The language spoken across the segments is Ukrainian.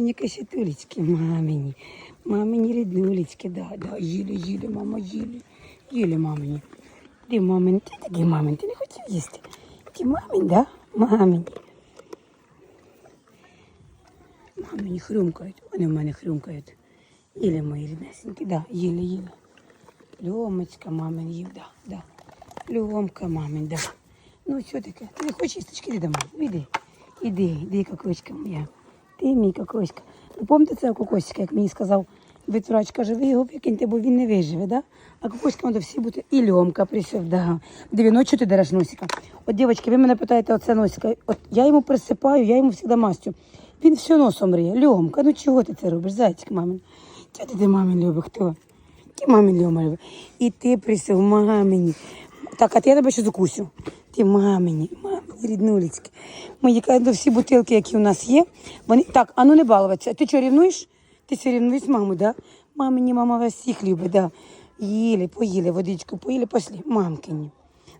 Мені кисітулечки, мамині. Мамині ріднулечки, да, да, їли, їли, мама, їли. Їли, мамині. Ти мамин, ти такий мамин, ти не хотів їсти. Ти мамин, да? Мамині. Мамині хрумкають, вони в мене хрумкають. Їли мої ріднесенькі, да, їли, їли. Льомочка мамин їв, да, да. Льомка мамин, да. Ну, що таке? Ти не хочеш їсточки, іди до мене. Іди. Іди, іди, кокочка моя. Ти мій кокоська. Ви пам'ятаєте цього кокосика, як мені сказав ветврач, каже, ви його викиньте, бо він не виживе, да? А кокоська треба всі бути. І льомка присів, да. Диви, ночі ти дереш носика. От, дівчатки, ви мене питаєте, оце носика. От я йому присипаю, я йому завжди мастю. Він все носом мріє. Льомка, ну чого ти це робиш, зайчик мамин? Чого ти, ти мамин любиш, хто? Ти мамин Льома любить. І ти присів мамині. Так, а ти я тебе ще закусю. Ти мамині, ріднулечки. Мої кажуть, всі бутилки, які у нас є, вони. Так, а ну не балуватися. Ти що, рівнуєш? Ти все рівнуєш маму, да? Мамині, мама вас всіх любить, да. Їли, поїли водичку, поїли, пошли. Мамкині.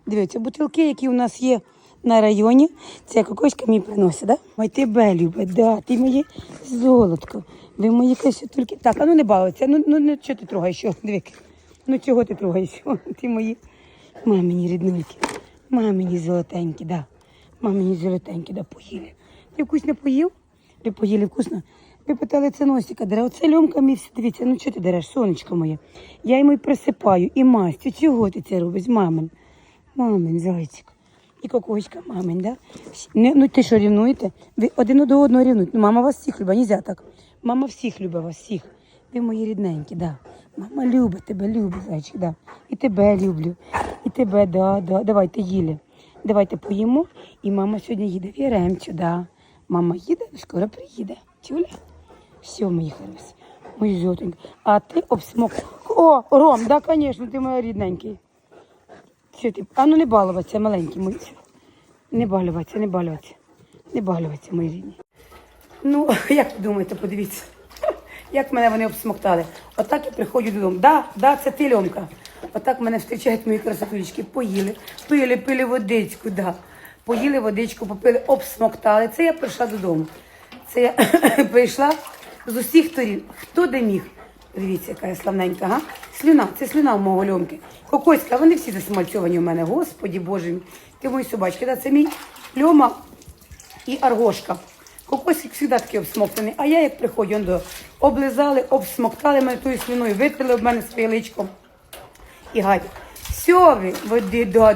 Дивіться, бутилки, які у нас є на районі, це кокоська мені приносить, да? Ой, тебе любить, да, ти моє золотко. Ви мої кисютульки. Так, а ну не балуйся. Ну, ну, ну чого ти трогаєш? Що? Диви. Ну чого ти трогаєш? Ти мої мамині ріднульки. Мамині золотенькі, да. Мамині золотенькі, да, поїли. Ти вкусно поїв? Ви поїли вкусно? Ви питали, це носика дере. Оце льомка мій, дивіться, ну чого ти дереш, сонечко моє? Я йому й присипаю, і мастю. Чого ти це робиш, мамин? Мамин, зайчик. І кокоська мамин, да? Не, ну ти що рівнуєте? Ви один до одного рівнуєте. Ну, мама вас всіх любить, нельзя так. Мама всіх любить вас, всіх. Ви мої рідненькі, да. Мама любить тебе, любить, зайчик, да. І тебе люблю. І тебе, да, да. Давайте їли. Давайте поїмо. І мама сьогодні їде в Яремчу, да. Мама їде, скоро приїде. Чуля? Все, мої хороші. Мої золотенькі. А ти обсмок. О, Ром, да, звісно, ти моя рідненький. Що ти? А ну не балуватися, маленький мой. Не балуватися, не балуватися. Не балуватися, мої рідні. Ну, як ви думаєте, подивіться, як мене вони обсмоктали. Отак я приходжу додому. Да, да, це ти, Льомка. Отак мене зустрічають мої красотулечки. Поїли, пили, пили водичку, да. Поїли водичку, попили, обсмоктали. Це я прийшла додому. Це я прийшла з усіх сторін. Хто де міг? Дивіться, яка я славненька, га? Слюна, це слюна в мого льомки. Кокоська, вони всі засмальцьовані у мене. Господі Боже мій. Ти мої собачки, да? це мій льома і аргошка. Кокосик завжди такий обсмоктаний. А я як приходжу, облизали, обсмоктали мене тою слюною, витрили в мене своє личко. І гадять. Все, ви, ви да,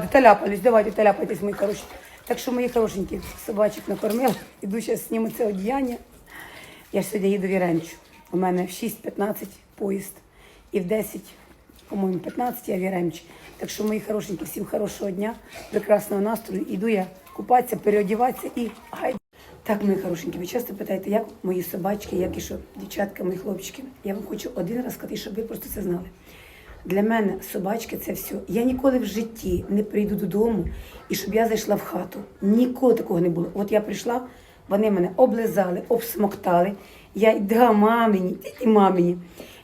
давайте таляпайтесь, мої хороші. Так що, мої хорошенькі, собачок накормила, іду зараз зніму це одіяння. Я ж сьогодні їду в Яремчу. У мене в 6.15 поїзд і в 10, по-моєму, 15 я в Яремчі. Так що, мої хорошенькі, всім хорошого дня, прекрасного настрою. Іду я купатися, переодіватися і гайда. Так, мої хорошенькі, ви часто питаєте, як мої собачки, як і що, дівчатка, мої хлопчики. Я вам хочу один раз сказати, щоб ви просто це знали. Для мене собачки це все. Я ніколи в житті не прийду додому і щоб я зайшла в хату. Ніколи такого не було. От я прийшла, вони мене облизали, обсмоктали. Я й да, мамині, тільки мамині.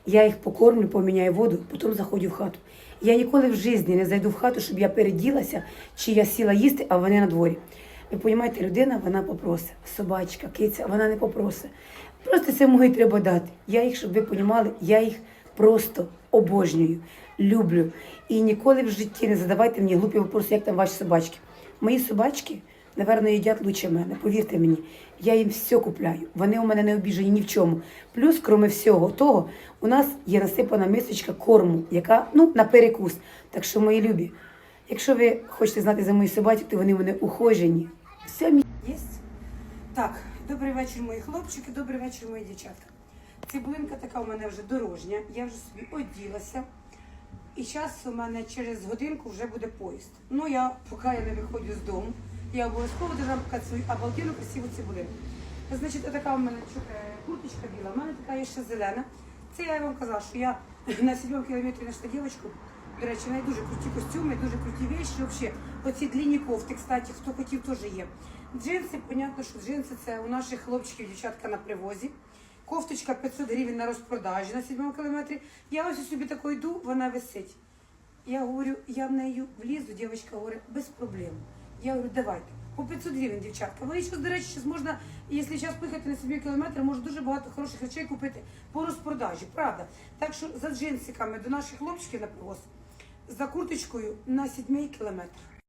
Я їх покормлю, поміняю воду, потім заходжу в хату. Я ніколи в житті не зайду в хату, щоб я переділася, чи я сіла їсти, а вони на дворі. Ви розумієте, людина вона попросить. Собачка, киця, вона не попросить. Просто це мої треба дати. Я їх, щоб ви розуміли, я їх просто обожнюю, люблю. І ніколи в житті не задавайте мені глупі вопроси, як там ваші собачки. Мої собачки, напевно, їдять лучше мене. Повірте мені, я їм все купляю. Вони у мене не обіжені ні в чому. Плюс, крім всього того, у нас є насипана мисочка корму, яка ну, на перекус. Так що, мої любі, якщо ви хочете знати за мої собачки, то вони у мене ухожені. Все мі... Є? Так, добрий вечір, мої хлопчики, добрий вечір, мої дівчатка. Цибулинка така у мене вже дорожня, я вже собі оділася. І зараз у мене через годинку вже буде поїзд. Ну, я поки я не виходжу з дому, я обов'язково должна показати свою обалденну красиву цибулину. Значить, така у мене е, курточка біла, у мене така є ще зелена. Це я вам казала, що я на 7 кілометрі знайшла дівчинку. До речі, в неї дуже круті костюми, дуже круті вещі. Взагалі, оці длінні кофти, кстати, хто хотів, теж є. Джинси, понятно, що джинси це у наших хлопчиків, дівчатка на привозі. Кофточка 500 гривень на розпродажі на 7 кілометрі. Я ось собі тако йду, вона висить. Я говорю, я в неї влізу, дівчинка говорить, без проблем. Я говорю, давайте. По 500 гривень, дівчатка. Вони до речі, зараз можна, якщо зараз поїхати на 7 кілометр, можна дуже багато хороших речей купити по розпродажі, правда. Так що за джинсиками до наших хлопчиків на привоз, за курточкою на 7 кілометр.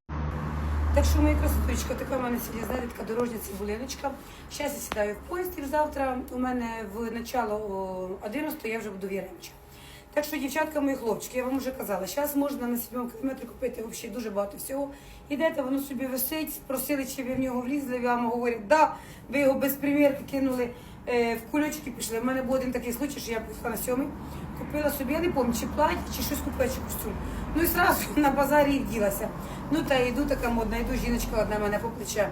Так що моя красоточка, така в мене сьогодні, знаєте, така дорожня цибулиночка. Зараз я сідаю в поїзд і завтра у мене в начало 11 я вже буду в Яремчі. Так що, дівчатка, мої хлопчики, я вам вже казала, зараз можна на 7 кілометрі купити взагалі дуже багато всього. Ідете, воно собі висить, спросили, чи ви в нього влізли, вам говорять, да, ви його без примірки кинули е, в кульочки пішли. У мене був один такий случай, що я поїхала на сьомий, купила собі, я не пам'ятаю, чи плаття, чи щось купила, чи костюм. Ну і одразу на базарі і вділася. Ну та йду така модна, йду жіночка одна мене по плече.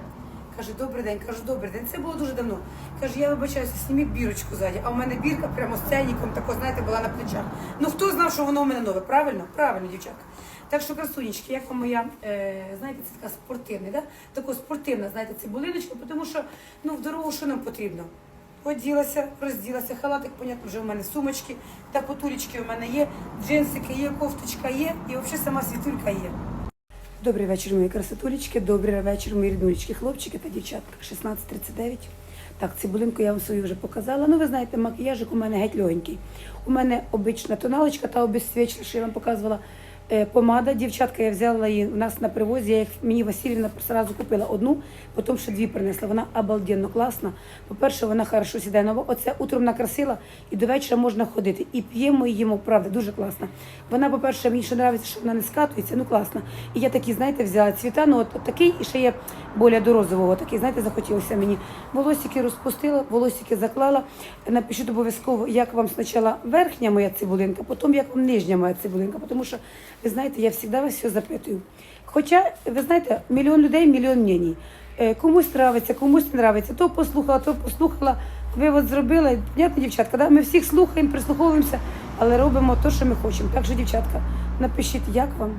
Каже, добрий день, кажу, добрий день. Це було дуже давно. Каже, я вибачаюся, зніміть бірочку ззаді. А у мене бірка прямо з ценником, тако, знаєте, була на плечах. Ну хто знав, що воно у мене нове? Правильно? Правильно, дівчатка. Так що, красунечки, як вам моя, е, знаєте, це така спортивна, да? Така спортивна, знаєте, цибулиночка, тому що ну, в дорогу що нам потрібно? Оділася, розділася, халатик, понятно, вже у мене сумочки, та потулечки у мене є, джинсики є, кофточка є, і взагалі сама світулька є. Добрий вечір, мої красотулечки, добрий вечір, мої ріднулечки, хлопчики та дівчатка. 16.39. Так, цибулинку я вам свою вже показала. Ну, ви знаєте, макіяжик у мене геть легенький. У мене обична тоналочка та обезсвічна, що я вам показувала. Е, Помада, дівчатка, я взяла її у нас на привозі. Я їх мені Васильівна одразу купила одну, потім ще дві принесла. Вона обалденно класна. По-перше, вона хорошо сідає нова. Оце утром накрасила і до вечора можна ходити. І п'ємо, і їмо, правда, дуже класна. Вона, по-перше, мені ще подобається, що вона не скатується, ну класна. І я такі, знаєте, взяла цвіта, ну от, от такий, і ще є більш до розового, такий, знаєте, захотілося мені. Волосики розпустила, волосики заклала. Напишіть обов'язково, як вам спочатку верхня моя цибулинка, потім як вам нижня моя цибулинка, тому що, ви знаєте, я завжди вас все запитую. Хоча, ви знаєте, мільйон людей, мільйон мнень. Е, Комусь нравиться, комусь не нравиться. То послухала, то послухала. Ви от зробили, понятно, дівчатка, да? ми всіх слухаємо, прислуховуємося, але робимо те, що ми хочемо. Так що, дівчатка, напишіть, як вам.